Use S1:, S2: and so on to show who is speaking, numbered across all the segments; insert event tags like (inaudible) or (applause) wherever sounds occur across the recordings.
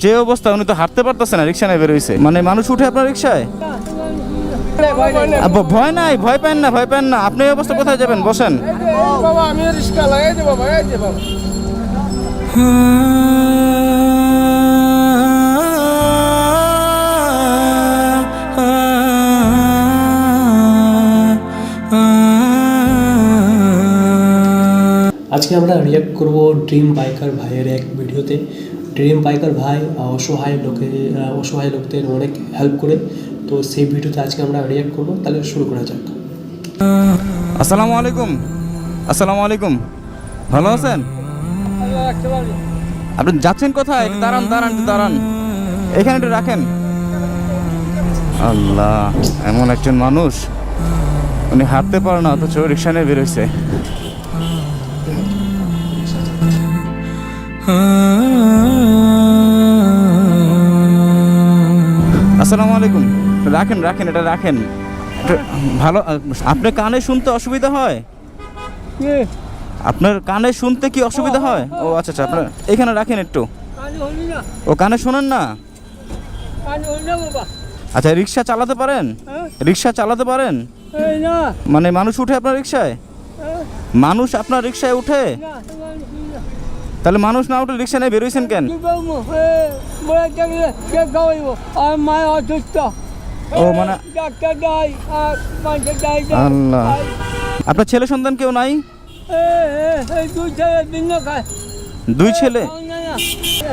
S1: যে অবস্থা, উনি তো হাঁটতে পারতেছে না, রিক্সা নিয়ে বেরোইছে মানে মানুষ উঠে আপনার রিক্সায়? ভয় নাই, ভয় পান না, ভয় পান না। আপনি এই অবস্থা কোথায় যাবেন? বসেন।
S2: আজকে আমরা রিয়াক্ট করব ড্রিম বাইকার ভাইয়ের এক ভিডিওতে। ড্রিম বাইকার ভাই অসহায় লোকে অসহায় লোকদের অনেক হেল্প করে। তো সেই ভিডিওতে আজকে আমরা রিয়াক্ট করব, তাহলে শুরু করা যাক।
S1: আসসালামু আলাইকুম। আসসালামু আলাইকুম। ভালো আছেন? আপনি যাচ্ছেন কোথায়? দাঁড়ান দাঁড়ান দাঁড়ান। এখানে একটু রাখেন। আল্লাহ, এমন একজন মানুষ। উনি হাঁটতে পারে না, অথচ রিক্সা নিয়ে বেরোইছে আসসালামু আলাইকুম। রাখেন রাখেন এটা রাখেন। ভালো আপনার কানে শুনতে অসুবিধা হয়? আপনার কানে শুনতে কি অসুবিধা হয়? ও আচ্ছা আচ্ছা আপনার এখানে রাখেন একটু। ও কানে শোনেন না? আচ্ছা রিক্সা চালাতে পারেন?
S3: হ্যাঁ?
S1: রিক্সা চালাতে পারেন? মানে মানুষ উঠে আপনার রিক্সায়?
S3: হ্যাঁ?
S1: মানুষ আপনার রিক্সায় উঠে? তাহলে মানুষ না উঠে রিক্সা নিয়ে বেরোইছেন কেন?
S3: আর মায়ের অসুস্থ।
S1: ও, মানে-
S3: ডাক্তার যাই আর মানুষের
S1: আল্লাহ। আপনার ছেলে সন্তান কেউ নাই?
S3: দুই ছেলে ভিন্ন খায়
S1: দুই ছেলে?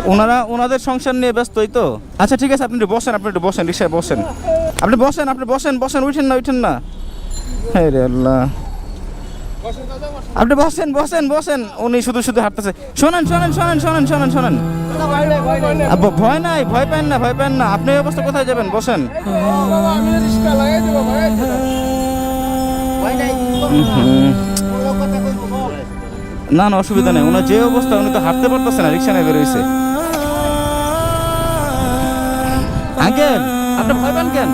S1: ওনারা ওনাদের সংসার নিয়ে ব্যস্তই তো। আচ্ছা ঠিক আছে আপনি একটু বসেন আপনি একটু বসেন রিক্সায় বসেন। আপনি বসেন আপনি বসেন বসেন উঠেন না উঠেন না। হ্যাঁ রে আল্লাহ। আপনি বসেন বসেন বসেন। উনি শুধু শুধু হাঁটতেছে। শোনেন শোনেন শোনেন শোনেন শোনেন শোনেন। ভয় নাই, ভয় পান না, ভয় পান না। আপনি অবস্থা কোথায় যাবেন? বসেন। না না, অসুবিধা নেই। ওনার যে অবস্থা, উনি তো হাঁটতে পারতেছে না, রিক্সা নিয়ে বেরোইছে আঙ্কেল, আপনি ভয় পান কেন?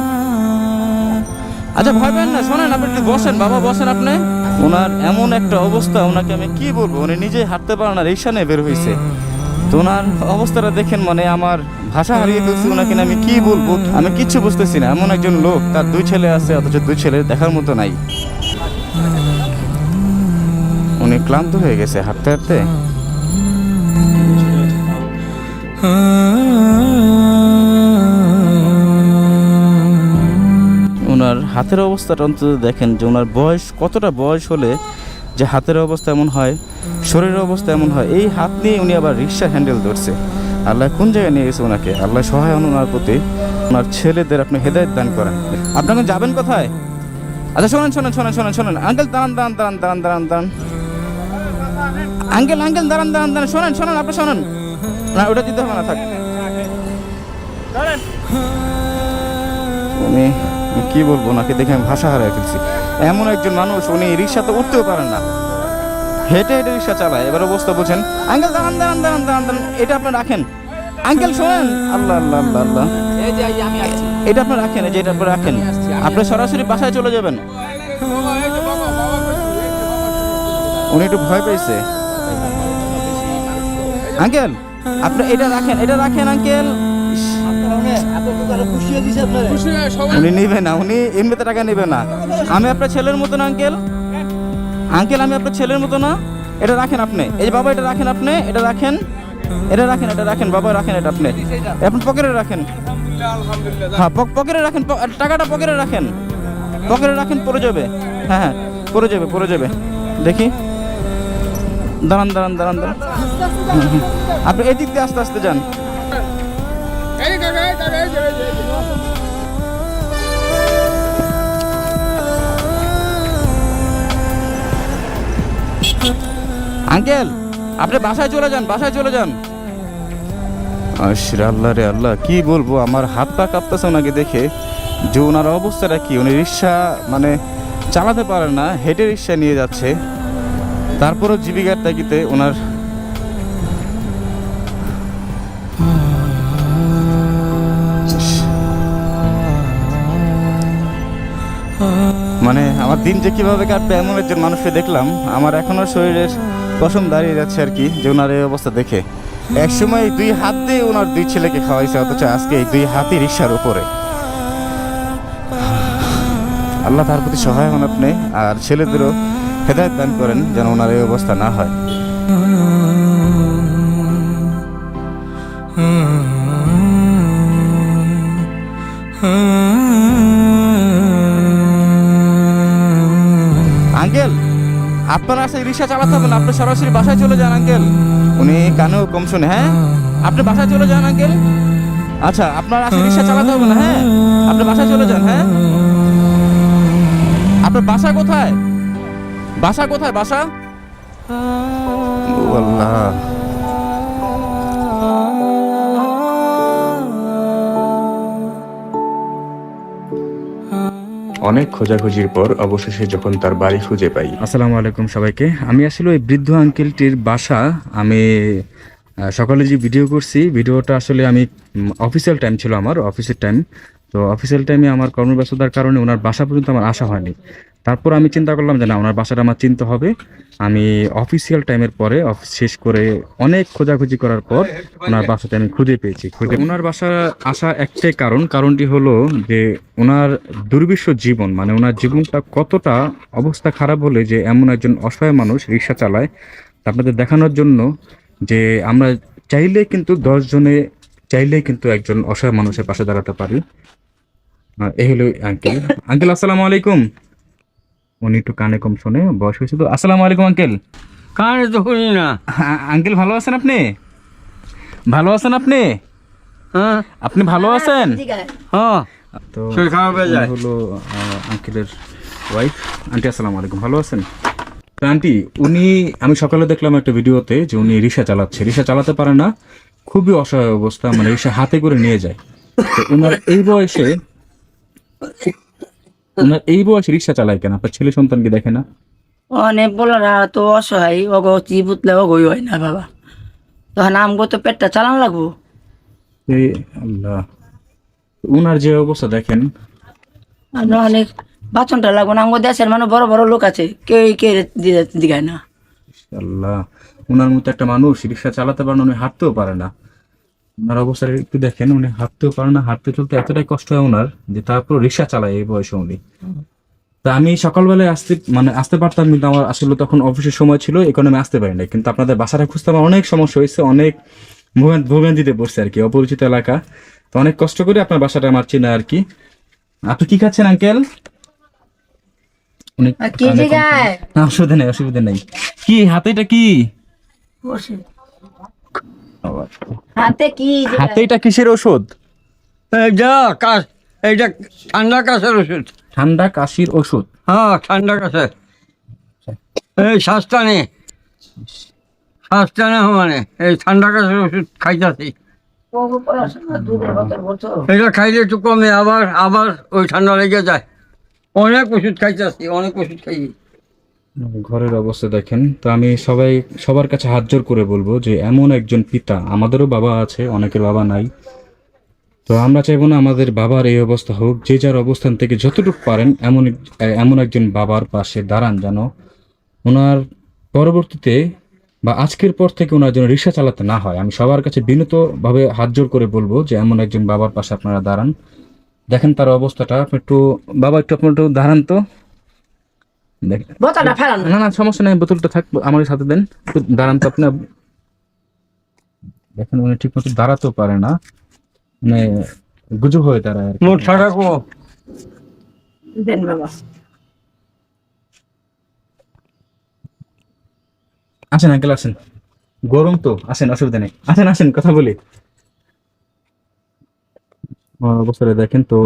S1: আচ্ছা ভয় পান না, শোনেন, আপনি বসেন। বাবা, বসেন আপনি। ওনার এমন একটা অবস্থা, ওনাকে আমি কি বলব? উনি নিজেই হাঁটতে পারে না রিক্সা নিয়ে বের হয়েছে তো ওনার অবস্থাটা দেখেন মানে আমার ভাষা হারিয়ে ফেলছি ওনাকে আমি কি বলব? আমি কিচ্ছু বুঝতেছি না। এমন একজন লোক, তার দুই ছেলে আছে, অথচ দুই ছেলে দেখার মতো নাই। উনি ক্লান্ত হয়ে গেছে হাঁটতে হাঁটতে। ওনার হাতের অবস্থাটা অন্তত দেখেন যে ওনার বয়স কতটা বয়স হলে যে হাতের অবস্থা এমন হয় শরীরের অবস্থা এমন হয় এই হাত নিয়ে উনি আবার রিক্সা হ্যান্ডেল ধরছে। আল্লাহ কোন জায়গায় নিয়ে গেছে ওনাকে আল্লাহ সহায় হন ওনার প্রতি। ওনার ছেলেদের আপনি হেদায়ত দান করেন। আপনাকে যাবেন কোথায়? আচ্ছা শোনেন শোনেন শোনেন শোনেন শোনেন। আঙ্কেল দাঁড়ান দাঁড়ান দাঁড়ান দাঁড়ান দাঁড়ান দাঁড়ান। আঙ্কেল আঙ্কেল দাঁড়ান দাঁড়ান দাঁড়ান। শোনেন শোনেন আপনি শোনেন। না ওটা দিতে হবে না থাক। উনি কি বলব ওনাকে দেখে আমি ভাষা হারিয়ে ফেলছি। এমন একজন মানুষ উনি রিক্সাতে উঠতেও পারেন না। হেঁটে হেঁটে রিক্সা চালায়। এবার অবস্থা বলছেন আঙ্কেল দাঁড়ান দাঁড়ান দাঁড়ান দাঁড়ান দাঁড়ান এটা আপনি রাখেন। আঙ্কেল শোনেন। আল্লাহ আল্লাহ আল্লাহ আল্লাহ। এটা আপনি রাখেন যে এটা আপনি রাখেন। আপনি সরাসরি বাসায় চলে যাবেন। উনি একটু ভয় পেয়েছে। আঙ্কেল আপনি এটা রাখেন এটা রাখেন আঙ্কেল। উনি নিবে না উনি এমনিতে টাকা নেবে না আমি আপনার ছেলের মতো না আঙ্কেল আঙ্কেল আমি আপনার ছেলের মতো না এটা রাখেন আপনি এই বাবা এটা রাখেন আপনি এটা রাখেন এটা রাখেন এটা রাখেন বাবা রাখেন এটা আপনি এখন পকেটে রাখেন হ্যাঁ পক- পকেটে রাখেন প- টাকাটা পকেটে রাখেন পকেটে রাখেন পরে যাবে হ্যাঁ হ্যাঁ পরে যাবে পরে যাবে দেখি দাঁড়ান দাঁড়ান দাঁড়ান দাঁড়ান হুম, হুম। আপনি এদিক দিয়ে আস্তে আস্তে যান আঙ্কেল, আপনি বাসায় চলে যান, বাসায় চলে যান। আল্লাহ রে আল্লাহ, কি বলব, আমার হাত পা কাঁপতেছে ওনাকে দেখে। যে ওনার অবস্থাটা কি, উনি রিক্সা মানে চালাতে পারে না, হেঁটে রিক্সা নিয়ে যাচ্ছে। তারপরও জীবিকার তাগিতে ওনার আমার দিন যে কীভাবে কাটবে এমন একজন মানুষকে দেখলাম আমার এখনও শরীরের পশম দাঁড়িয়ে যাচ্ছে আর কি যে ওনার এই অবস্থা দেখে এক সময় দুই হাত দিয়ে ওনার দুই ছেলেকে খাওয়াইছে অথচ আজকে এই দুই হাতই রিক্সার উপরে আল্লাহ তার প্রতি সহায় হন আপনি আর ছেলেদেরও হেদায়ত দান করেন যেন ওনার এই অবস্থা না হয় আঙ্কেল আপনার সেই রিক্সা চালাতে হবে না, আপনি সরাসরি বাসায় চলে যান, আঙ্কেল। উনি কানেও কম শুনে হ্যাঁ? আপনি বাসায় চলে যান, আঙ্কেল। আচ্ছা আপনার আসলে রিক্সা চালাতে হবে না হ্যাঁ? আপনি বাসায় চলে যান হ্যাঁ? আপনার বাসা কোথায়? বাসা কোথায়, বাসা? আল্লাহ।
S4: অনেক খোঁজাখুঁজির পর অবশেষে যখন তার বাড়ি খুঁজে পাই।
S1: আসসালামু আলাইকুম সবাইকে। আমি আসলে ওই বৃদ্ধ আঙ্কেলটির বাসা। আমি সকালে যে ভিডিও করছি ভিডিওটা আসলে আমি অফিসিয়াল টাইম ছিল আমার অফিসের টাইম তো অফিসিয়াল টাইমে আমার কর্মব্যস্ততার কারণে ওনার বাসা পর্যন্ত আমার আসা হয়নি। তারপর আমি চিন্তা করলাম যে না ওনার বাসাটা আমার চিনতে হবে। আমি অফিসিয়াল টাইমের পরে অফিস শেষ করে অনেক খোঁজাখুঁজি করার পর ওনার বাসাটা আমি খুঁজে পেয়েছি। খুঁজে ওনার বাসা আসা একটাই কারণ কারণটি হলো যে ওনার দুর্বিশ্ব জীবন মানে ওনার জীবনটা কতটা অবস্থা খারাপ হলে যে এমন একজন অসহায় মানুষ রিক্সা চালায় আপনাদের দেখানোর জন্য যে আমরা চাইলে কিন্তু দশ জনে চাইলেই কিন্তু একজন অসহায় মানুষের পাশে দাঁড়াতে পারি। এই হলো আঙ্কেল আঙ্কেল (laughs) আসসালামু আলাইকুম। উনি একটু কানে কম শোনে বয়স হয়েছে তো। আসসালামু আলাইকুম আঙ্কেল।
S3: কানে তো শুনি না।
S1: আঙ্কেল ভালো আছেন আপনি? ভালো আছেন আপনি?
S3: হ্যাঁ।
S1: আপনি ভালো আছেন?
S3: হ্যাঁ।
S1: তো
S3: শরীর খারাপ হয়ে
S1: হলো আঙ্কেলের ওয়াইফ আন্টি আসসালামু আলাইকুম ভালো আছেন? তো আন্টি উনি আমি সকালে দেখলাম একটা ভিডিওতে যে উনি রিক্সা চালাচ্ছে। রিক্সা চালাতে পারে না খুবই অসহায় অবস্থা মানে রিক্সা হাতে করে নিয়ে যায়। তো ওনার এই বয়সে ওনার এই বয়সে রিক্সা চালায় কেন? আপনার ছেলে সন্তানকে দেখে না?
S5: অনেক বলারা তো অসহায় অগো চি বুতলে অগই হয় না বাবা। তখন আমগো তো পেটটা চালান লাগবো।
S1: এই আল্লাহ। ওনার যে অবস্থা দেখেন।
S5: আর অনেক বাচনটা লাগবো না আমগো দেশের মানে বড় বড় লোক আছে কেউ কে দিগায় না।
S1: আল্লাহ ওনার মতো একটা মানুষ রিক্সা চালাতে পারে না উনি হাঁটতেও পারে না। ওনার অবস্থা একটু দেখেন উনি হাঁটতেও পারে না হাঁটতে চলতে এতটাই কষ্ট হয় ওনার যে তারপর রিক্সা চালায় এই বয়সে উনি। তা আমি সকালবেলায় আসতে মানে আসতে পারতাম কিন্তু আমার আসলে তখন অফিসের সময় ছিল এই কারণে আমি আসতে পারি নাই। কিন্তু আপনাদের বাসাটা খুঁজতে আমার অনেক সমস্যা হয়েছে অনেক ভোগান- ভোগান্তিতে পড়ছে আর কি অপরিচিত এলাকা। তো অনেক কষ্ট করে আপনার বাসাটা আমার চেনা আর কি। আপনি কি খাচ্ছেন আঙ্কেল। না অসুবিধা নেই অসুবিধা নেই। কি হাতে এটা কি?
S5: হাতে কি
S1: হাতে এটা কিসের ওষুধ?
S3: এইটা কাশ এইটা ঠান্ডা কাশের ওষুধ।
S1: ঠান্ডা কাশির ওষুধ?
S3: হ্যাঁ ঠান্ডা কাশের। এই শ্বাসটানে শ্বাসটানে মানে এই ঠান্ডা কাশের ওষুধ খাইতেছি। এটা খাইলে একটু কমে আবার আবার ওই ঠান্ডা লেগে যায়। অনেক ওষুধ খাইতেছি অনেক ওষুধ খাই
S1: ঘরের অবস্থা দেখেন। তো আমি সবাই, সবার কাছে হাত জোর করে বলব যে এমন একজন পিতা, আমাদেরও বাবা আছে, অনেকের বাবা নাই। তো আমরা চাইব না আমাদের বাবার এই অবস্থা হোক, যে যার অবস্থান থেকে যতটুকু পারেন, এমন এমন একজন বাবার পাশে দাঁড়ান যেন ওনার পরবর্তীতে বা আজকের পর থেকে ওনার জন্য রিক্সা চালাতে না হয়। আমি সবার কাছে বিনীতভাবে হাত জোর করে বলব যে এমন একজন বাবার পাশে আপনারা দাঁড়ান। দেখেন তার অবস্থাটা, আপনি একটু, বাবা একটু আপনার একটু দাঁড়ান তো।
S5: বোতলটা ফেলান।
S1: না না সমস্যা নেই বোতলটা থাক আমার সাথে দেন। দাঁড়ান তো আপনি। দেখেন উনি ঠিক মতো দাঁড়াতেও পারে না। মানে গুজব হয়ে দাঁড়ায় আর কি।
S3: মোট রাখো
S5: দেন বাবা।
S1: আসেন আঙ্কেল আসেন। গরম তো আসেন অসুবিধা নেই। আসেন আসেন কথা বলি। অবস্থাটা দেখেন, তো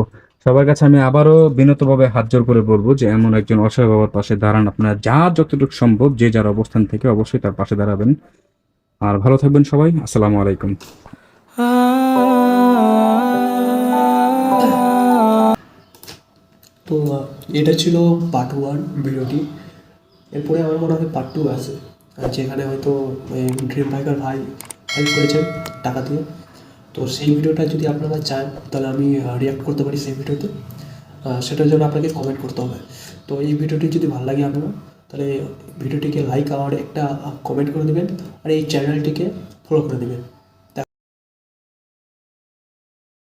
S1: সবার কাছে আমি আবারও বিনতভাবে হাত জোর করে বলব যে, এমন একজন অসহায় বাবার পাশে দাঁড়ান। আপনারা যা যতটুকু সম্ভব, যে যার অবস্থান থেকে অবশ্যই তার পাশে দাঁড়াবেন। আর ভালো থাকবেন সবাই। আসসালামু আলাইকুম।
S2: তো, এটা ছিল পার্ট ওয়ান ভিডিওটি। এরপরে আমার মনে হয় পার্ট টু আছে। যেখানে হয়তো ড্রিম বাইকার ভাই হেল্প করেছেন টাকা দিয়ে। তো সেই ভিডিওটা যদি আপনারা চান, তাহলে আমি রিয়াক্ট করতে পারি সেই ভিডিওতে। সেটার জন্য আপনাকে কমেন্ট করতে হবে। তো এই ভিডিওটি যদি ভালো লাগে আপনার, তাহলে ভিডিওটিকে লাইক আর একটা কমেন্ট করে দেবেন, আর এই চ্যানেলটিকে ফলো করে দেবেন।